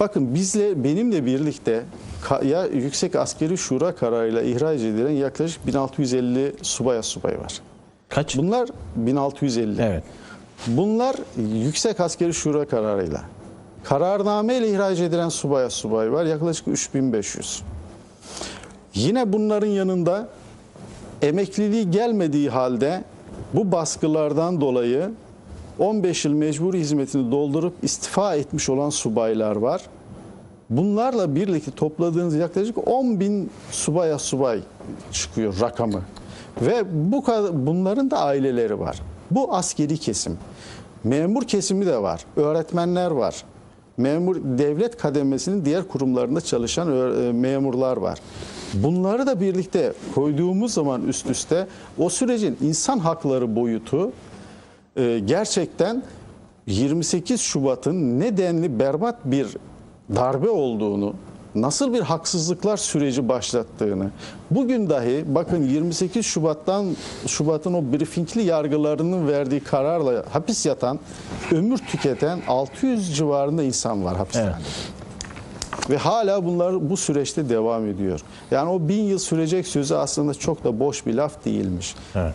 Bakın bizle benimle birlikte ya Yüksek Askeri Şura kararıyla ihraç edilen yaklaşık 1650 subaya subay var. Kaç? Bunlar 1650. Evet. Bunlar Yüksek Askeri Şura kararıyla. Kararname ile ihraç edilen subaya subay var yaklaşık 3500. Yine bunların yanında emekliliği gelmediği halde bu baskılardan dolayı 15 yıl mecburi hizmetini doldurup istifa etmiş olan subaylar var. Bunlarla birlikte topladığınız yaklaşık 10 bin subaya subay çıkıyor rakamı. Ve bu kadar, bunların da aileleri var. Bu askeri kesim. Memur kesimi de var. Öğretmenler var. Memur devlet kademesinin diğer kurumlarında çalışan e, memurlar var. Bunları da birlikte koyduğumuz zaman üst üste o sürecin insan hakları boyutu e, gerçekten 28 Şubat'ın nedenli berbat bir darbe olduğunu, nasıl bir haksızlıklar süreci başlattığını, bugün dahi bakın 28 Şubat'tan Şubat'ın o briefingli yargılarının verdiği kararla hapis yatan, ömür tüketen 600 civarında insan var hapishanede. Ve hala bunlar bu süreçte devam ediyor. Yani o bin yıl sürecek sözü aslında çok da boş bir laf değilmiş. Evet.